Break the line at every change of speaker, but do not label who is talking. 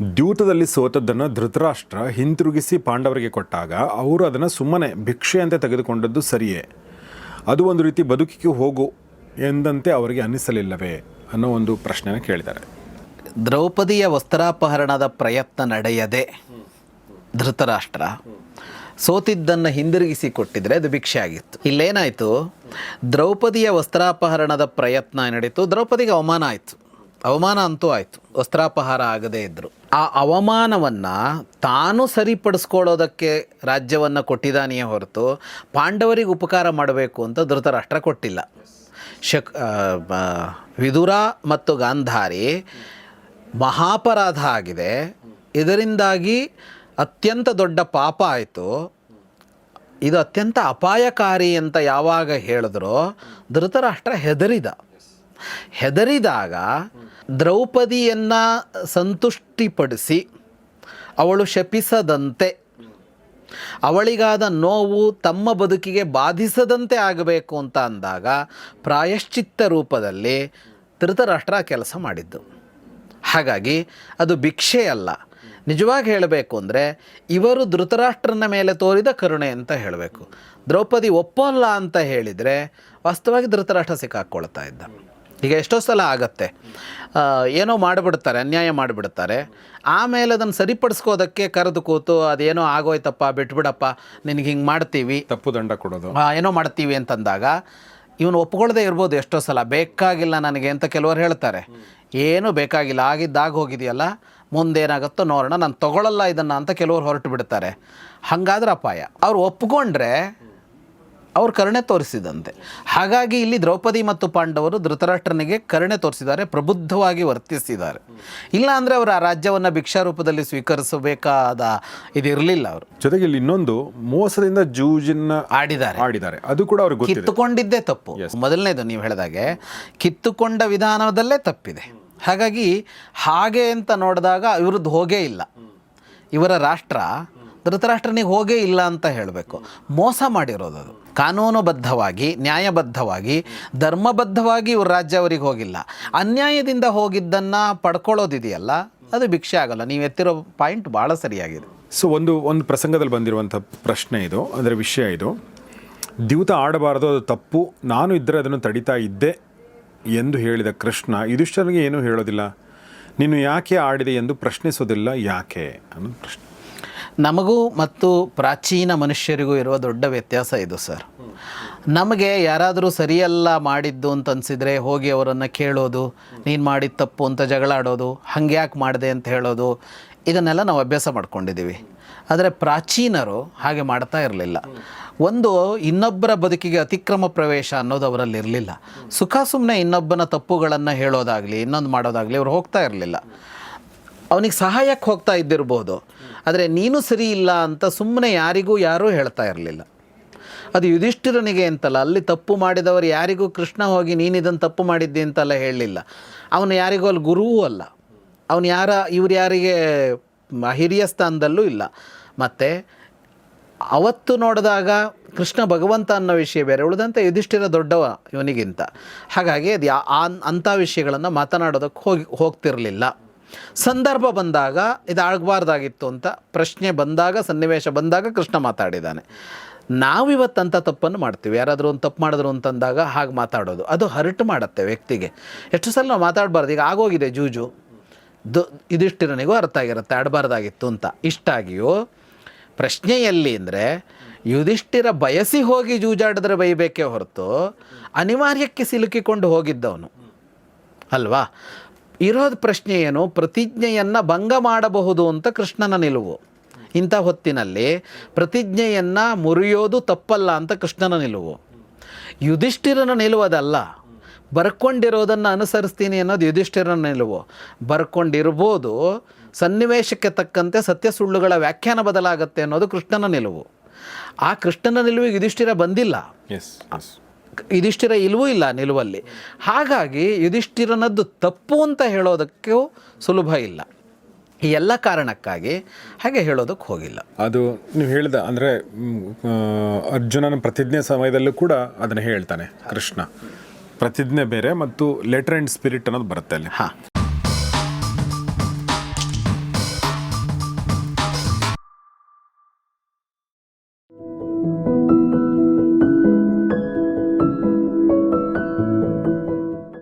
ದ್ಯೂತದಲ್ಲಿ ಸೋತದ್ದನ್ನು ಧೃತರಾಷ್ಟ್ರ ಹಿಂತಿರುಗಿಸಿ ಪಾಂಡವರಿಗೆ ಕೊಟ್ಟಾಗ ಅವರು ಅದನ್ನು ಸುಮ್ಮನೆ ಭಿಕ್ಷೆಯಂತೆ ತೆಗೆದುಕೊಂಡದ್ದು ಸರಿಯೇ. ಅದು ಒಂದು ರೀತಿ ಬದುಕಿಗೆ ಹೋಗು ಎಂದಂತೆ ಅವರಿಗೆ ಅನ್ನಿಸಲಿಲ್ಲವೇ ಅನ್ನೋ ಒಂದು ಪ್ರಶ್ನೆನ ಕೇಳಿದ್ದಾರೆ.
ದ್ರೌಪದಿಯ ವಸ್ತ್ರಾಪಹರಣದ ಪ್ರಯತ್ನ ನಡೆಯದೆ ಧೃತರಾಷ್ಟ್ರ ಸೋತಿದ್ದನ್ನು ಹಿಂದಿರುಗಿಸಿ ಕೊಟ್ಟಿದ್ರೆ ಅದು ಭಿಕ್ಷೆ ಆಗಿತ್ತು ಇಲ್ಲೇನಾಯಿತು? ದ್ರೌಪದಿಯ ವಸ್ತ್ರಾಪಹರಣದ ಪ್ರಯತ್ನ ನಡೀತು ದ್ರೌಪದಿಗೆ ಅವಮಾನ ಆಯಿತು. ಅವಮಾನ ಅಂತೂ ಆಯಿತು. ವಸ್ತ್ರಾಪಹಾರ ಆಗದೇ ಇದ್ದರು ಆ ಅವಮಾನವನ್ನು ತಾನು ಸರಿಪಡಿಸ್ಕೊಳ್ಳೋದಕ್ಕೆ ರಾಜ್ಯವನ್ನು ಕೊಟ್ಟಿದ್ದಾನೆಯೇ ಹೊರತು ಪಾಂಡವರಿಗೆ ಉಪಕಾರ ಮಾಡಬೇಕು ಅಂತ ಧೃತರಾಷ್ಟ್ರ ಕೊಟ್ಟಿಲ್ಲ. ಶಕ್ ವಿದುರ ಮತ್ತು ಗಾಂಧಾರಿ ಮಹಾಪರಾಧ ಆಗಿದೆ. ಇದರಿಂದಾಗಿ ಅತ್ಯಂತ ದೊಡ್ಡ ಪಾಪ ಆಯಿತು. ಇದು ಅತ್ಯಂತ ಅಪಾಯಕಾರಿ ಅಂತ ಯಾವಾಗ ಹೇಳಿದ್ರೋ ಧೃತರಾಷ್ಟ್ರ ಹೆದರಿದ. ಹೆದರಿದಾಗ ದ್ರೌಪದಿಯನ್ನು ಸಂತುಷ್ಟಿಪಡಿಸಿ ಅವಳು ಶಪಿಸದಂತೆ, ಅವಳಿಗಾದ ನೋವು ತಮ್ಮ ಬದುಕಿಗೆ ಬಾಧಿಸದಂತೆ ಆಗಬೇಕು ಅಂತ ಅಂದಾಗ ಪ್ರಾಯಶ್ಚಿತ್ತ ರೂಪದಲ್ಲಿ ಧೃತರಾಷ್ಟ್ರ ಕೆಲಸ ಮಾಡಿದ್ದು. ಹಾಗಾಗಿ ಅದು ಭಿಕ್ಷೆ ಅಲ್ಲ. ನಿಜವಾಗಿ ಹೇಳಬೇಕು ಅಂದರೆ ಇವರು ಧೃತರಾಷ್ಟ್ರನ ಮೇಲೆ ತೋರಿದ ಕರುಣೆ ಅಂತ ಹೇಳಬೇಕು. ದ್ರೌಪದಿ ಒಪ್ಪಲ್ಲ ಅಂತ ಹೇಳಿದರೆ ವಾಸ್ತವವಾಗಿ ಧೃತರಾಷ್ಟ್ರ ಸಿಕ್ಕಾಕ್ಕೊಳ್ತಾ ಇದ್ದ. ಈಗ ಎಷ್ಟೋ ಸಲ ಆಗತ್ತೆ. ಏನೋ ಮಾಡಿಬಿಡ್ತಾರೆ ಅನ್ಯಾಯ ಮಾಡಿಬಿಡ್ತಾರೆ. ಆಮೇಲೆ ಅದನ್ನು ಸರಿಪಡಿಸ್ಕೋದಕ್ಕೆ ಕರೆದು ಕೂತು ಅದೇನೋ ಆಗೋಯ್ತಪ್ಪ ಬಿಟ್ಬಿಡಪ್ಪ ನಿನಗೆ ಹಿಂಗೆ ಮಾಡ್ತೀವಿ.
ತಪ್ಪು ದಂಡ ಕೊಡೋದು.
ಏನೋ ಮಾಡ್ತೀವಿ ಅಂತಂದಾಗ ಇವನು ಒಪ್ಕೊಳ್ಳದೆ ಇರ್ಬೋದು ಎಷ್ಟೋ ಸಲ ಬೇಕಾಗಿಲ್ಲ ನನಗೆ ಅಂತ ಕೆಲವರು ಹೇಳ್ತಾರೆ. ಏನೂ ಬೇಕಾಗಿಲ್ಲ ಆಗಿದ್ದಾಗ ಹೋಗಿದೆಯಲ್ಲ ಮುಂದೇನಾಗುತ್ತೋ ನೋಡೋಣ ನಾನು ತಗೊಳ್ಳಲ್ಲ ಇದನ್ನು ಅಂತ ಕೆಲವರು ಹೊರಟು ಬಿಡ್ತಾರೆ. ಹಾಗಾದ್ರೆ ಅಪಾಯ. ಅವ್ರು ಒಪ್ಕೊಂಡ್ರೆ ಅವ್ರು ಕರುಣೆ ತೋರಿಸಿದಂತೆ. ಹಾಗಾಗಿ ಇಲ್ಲಿ ದ್ರೌಪದಿ ಮತ್ತು ಪಾಂಡವರು ಧೃತರಾಷ್ಟ್ರನಿಗೆ ಕರುಣೆ ತೋರಿಸಿದ್ದಾರೆ ಪ್ರಬುದ್ಧವಾಗಿ ವರ್ತಿಸಿದ್ದಾರೆ. ಇಲ್ಲ ಅಂದರೆ ಅವರು ಆ ರಾಜ್ಯವನ್ನು ಭಿಕ್ಷಾ ರೂಪದಲ್ಲಿ ಸ್ವೀಕರಿಸಬೇಕಾದ ಇದಿರಲಿಲ್ಲ ಅವರು.
ಜೊತೆಗೆ ಇಲ್ಲಿ ಇನ್ನೊಂದು ಮೋಸದಿಂದ ಜೂಜನ್ನ
ಆಡಿದ್ದಾರೆ.
ಆಡಿದ್ದಾರೆ. ಅದು ಕೂಡ ಅವ್ರಿಗೆ ಗೊತ್ತಿದೆ.
ಕಿತ್ತುಕೊಂಡಿದ್ದೇ ತಪ್ಪು. ಮೊದಲನೇದು ನೀವು ಹೇಳಿದಾಗೆ ಕಿತ್ತುಕೊಂಡ ವಿಧಾನದಲ್ಲೇ ತಪ್ಪಿದೆ. ಹಾಗಾಗಿ ಹಾಗೆ ಅಂತ ನೋಡಿದಾಗ ಇವ್ರದ್ದು ಹೋಗೇ ಇಲ್ಲ. ಇವರ ರಾಷ್ಟ್ರ ಧೃತರಾಷ್ಟ್ರನಿಗೆ ಹೋಗೇ ಇಲ್ಲ ಅಂತ ಹೇಳಬೇಕು. ಮೋಸ ಮಾಡಿರೋದು ಅದು. ಕಾನೂನುಬದ್ಧವಾಗಿ, ನ್ಯಾಯಬದ್ಧವಾಗಿ, ಧರ್ಮಬದ್ಧವಾಗಿ ಇವ್ರ ರಾಜ್ಯ ಅವರಿಗೆ ಹೋಗಿಲ್ಲ. ಅನ್ಯಾಯದಿಂದ ಹೋಗಿದ್ದನ್ನು ಪಡ್ಕೊಳ್ಳೋದಿದೆಯಲ್ಲ, ಅದು ಭಿಕ್ಷೆ ಆಗಲ್ಲ. ನೀವು ಎತ್ತಿರೋ ಪಾಯಿಂಟ್ ಭಾಳ ಸರಿಯಾಗಿದೆ.
ಸೊ ಒಂದು ಒಂದು ಪ್ರಸಂಗದಲ್ಲಿ ಬಂದಿರುವಂಥ ಪ್ರಶ್ನೆ ಇದು, ಅಂದರೆ ವಿಷಯ ಇದು. ದ್ಯೂತ ಆಡಬಾರದು, ಅದು ತಪ್ಪು. ನಾನು ಇದ್ದರೆ ಅದನ್ನು ತಡಿತಾ ಇದ್ದೆ ಎಂದು ಹೇಳಿದ ಕೃಷ್ಣ ಯುಧಿಷ್ಠನಿಗೆ ಏನೂ ಹೇಳೋದಿಲ್ಲ? ನೀನು ಯಾಕೆ ಆಡಿದೆ ಎಂದು ಪ್ರಶ್ನಿಸೋದಿಲ್ಲ? ಯಾಕೆ? ಅನ್ನೋದು ಪ್ರಶ್ನೆ.
ನಮಗೂ ಮತ್ತು ಪ್ರಾಚೀನ ಮನುಷ್ಯರಿಗೂ ಇರುವ ದೊಡ್ಡ ವ್ಯತ್ಯಾಸ ಇದು, ಸರ್. ನಮಗೆ ಯಾರಾದರೂ ಸರಿಯಲ್ಲ ಮಾಡಿದ್ದು ಅಂತ ಅನಿಸಿದರೆ ಹೋಗಿ ಅವರನ್ನು ಕೇಳೋದು, ನೀನು ಮಾಡಿದ ತಪ್ಪು ಅಂತ ಜಗಳಾಡೋದು ಹಂಗೆ ಯಾಕೆ ಮಾಡಿದೆ ಅಂತ ಹೇಳೋದು, ಇದನ್ನೆಲ್ಲ ನಾವು ಅಭ್ಯಾಸ ಮಾಡ್ಕೊಂಡಿದ್ದೀವಿ. ಆದರೆ ಪ್ರಾಚೀನರು ಹಾಗೆ ಮಾಡ್ತಾ ಇರಲಿಲ್ಲ. ಒಂದು ಇನ್ನೊಬ್ಬರ ಬದುಕಿಗೆ ಅತಿಕ್ರಮ ಪ್ರವೇಶ ಅನ್ನೋದು ಅವರಲ್ಲಿ ಇರಲಿಲ್ಲ. ಸುಖ ಸುಮ್ಮನೆ ಇನ್ನೊಬ್ಬನ ತಪ್ಪುಗಳನ್ನು ಹೇಳೋದಾಗಲಿ, ಇನ್ನೊಂದು ಮಾಡೋದಾಗಲಿ, ಅವ್ರು ಹೋಗ್ತಾ ಇರಲಿಲ್ಲ. ಅವನಿಗೆ ಸಹಾಯಕ್ಕೆ ಹೋಗ್ತಾ ಇದ್ದಿರ್ಬೋದು. ಆದರೆ ನೀನು ಸರಿ ಇಲ್ಲ ಅಂತ ಸುಮ್ಮನೆ ಯಾರಿಗೂ ಯಾರೂ ಹೇಳ್ತಾ ಇರಲಿಲ್ಲ. ಅದು ಯುಧಿಷ್ಠಿರನಿಗೆ ಅಂತಲ್ಲ, ಅಲ್ಲಿ ತಪ್ಪು ಮಾಡಿದವರು ಯಾರಿಗೂ ಕೃಷ್ಣ ಹೋಗಿ ನೀನು ಇದನ್ನು ತಪ್ಪು ಮಾಡಿದ್ದೆ ಅಂತೆಲ್ಲ ಹೇಳಲಿಲ್ಲ ಅವನು ಯಾರಿಗೂ ಅಲ್ಲಿ ಗುರುವೂ ಅಲ್ಲ. ಅವನು ಯಾರ, ಇವ್ರು ಯಾರಿಗೆ ಹಿರಿಯ ಸ್ಥಾನದಲ್ಲೂ ಇಲ್ಲ. ಮತ್ತು ಅವತ್ತು ನೋಡಿದಾಗ ಕೃಷ್ಣ ಭಗವಂತ ಅನ್ನೋ ವಿಷಯ ಬೇರೆ, ಉಳಿದಂತೆ ಯುಧಿಷ್ಠಿರ ದೊಡ್ಡವ ಇವನಿಗಿಂತ. ಹಾಗಾಗಿ ಅದು ಯಾ ಅಂಥ ವಿಷಯಗಳನ್ನು ಮಾತನಾಡೋದಕ್ಕೆ ಹೋಗಿ, ಹೋಗ್ತಿರಲಿಲ್ಲ. ಸಂದರ್ಭ ಬಂದಾಗ ಇದು ಆಗಬಾರ್ದಾಗಿತ್ತು ಅಂತ ಪ್ರಶ್ನೆ ಬಂದಾಗ, ಸನ್ನಿವೇಶ ಬಂದಾಗ ಕೃಷ್ಣ ಮಾತಾಡಿದ್ದಾನೆ. ನಾವಿವತ್ತು ಅಂಥ ತಪ್ಪನ್ನು ಮಾಡ್ತೀವಿ. ಯಾರಾದರೂ ಒಂದು ತಪ್ಪು ಮಾಡಿದ್ರು ಅಂತಂದಾಗ ಹಾಗೆ ಮಾತಾಡೋದು. ಅದು ಹರ್ಟ್ ಮಾಡುತ್ತೆ ವ್ಯಕ್ತಿಗೆ. ಎಷ್ಟು ಸಲ ನಾವು ಮಾತಾಡಬಾರ್ದು. ಈಗ ಆಗೋಗಿದೆ ಜೂಜು. ದು, ಇದಿಷ್ಟಿರನಿಗೂ ಅರ್ಥ ಆಗಿರುತ್ತೆ. ಆಡಬಾರ್ದಾಗಿತ್ತು ಅಂತ. ಇಷ್ಟಾಗಿಯೂ ಪ್ರಶ್ನೆಯಲ್ಲಿ ಅಂದರೆ ಯುಧಿಷ್ಠಿರ ಬಯಸಿ ಹೋಗಿ ಜೂಜಾಡಿದ್ರೆ ಬೈಬೇಕೇ ಹೊರತು ಅನಿವಾರ್ಯಕ್ಕೆ ಸಿಲುಕಿಕೊಂಡು ಹೋಗಿದ್ದವನು. ಅಲ್ವಾ? ಇರೋದು ಪ್ರಶ್ನೆ ಏನು? ಪ್ರತಿಜ್ಞೆಯನ್ನು ಭಂಗ ಮಾಡಬಹುದು ಅಂತ ಕೃಷ್ಣನ ನಿಲುವು. ಇಂಥ ಹೊತ್ತಿನಲ್ಲಿ ಪ್ರತಿಜ್ಞೆಯನ್ನು ಮುರಿಯೋದು ತಪ್ಪಲ್ಲ ಅಂತ ಕೃಷ್ಣನ ನಿಲುವು. ಯುಧಿಷ್ಠಿರನ ನಿಲುವದಲ್ಲ ಬರ್ಕೊಂಡಿರೋದನ್ನು ಅನುಸರಿಸ್ತೀನಿ ಅನ್ನೋದು ಯುಧಿಷ್ಠಿರನ ನಿಲುವು. ಬರ್ಕೊಂಡಿರ್ಬೋದು ಸನ್ನಿವೇಶಕ್ಕೆ ತಕ್ಕಂತೆ ಸತ್ಯ ಸುಳ್ಳುಗಳ ವ್ಯಾಖ್ಯಾನ ಬದಲಾಗತ್ತೆ ಅನ್ನೋದು ಕೃಷ್ಣನ ನಿಲುವು. ಆ ಕೃಷ್ಣನ ನಿಲುವಿಗೆ ಯುಧಿಷ್ಠಿರ ಬಂದಿಲ್ಲ. ಯುಧಿಷ್ಠಿರ ಇಲ್ವೂ ಇಲ್ಲ ನಿಲುವಲ್ಲಿ. ಹಾಗಾಗಿ ಯುಧಿಷ್ಠಿರನದ್ದು ತಪ್ಪು ಅಂತ ಹೇಳೋದಕ್ಕೂ ಸುಲಭ ಇಲ್ಲ. ಈ ಎಲ್ಲ ಕಾರಣಕ್ಕಾಗಿ ಹಾಗೆ ಹೇಳೋದಕ್ಕೆ ಹೋಗಿಲ್ಲ.
ಅದು ನೀವು ಹೇಳಿದ ಅಂದರೆ ಅರ್ಜುನನ ಪ್ರತಿಜ್ಞೆ ಸಮಯದಲ್ಲೂ ಕೂಡ ಅದನ್ನು ಹೇಳ್ತಾನೆ ಕೃಷ್ಣ. ಪ್ರತಿಜ್ಞೆ ಬೇರೆ ಮತ್ತು ಲೆಟರ್ ಆ್ಯಂಡ್ ಸ್ಪಿರಿಟ್ ಅನ್ನೋದು ಬರುತ್ತೆ ಅಲ್ಲಿ.
ಹಾಂ.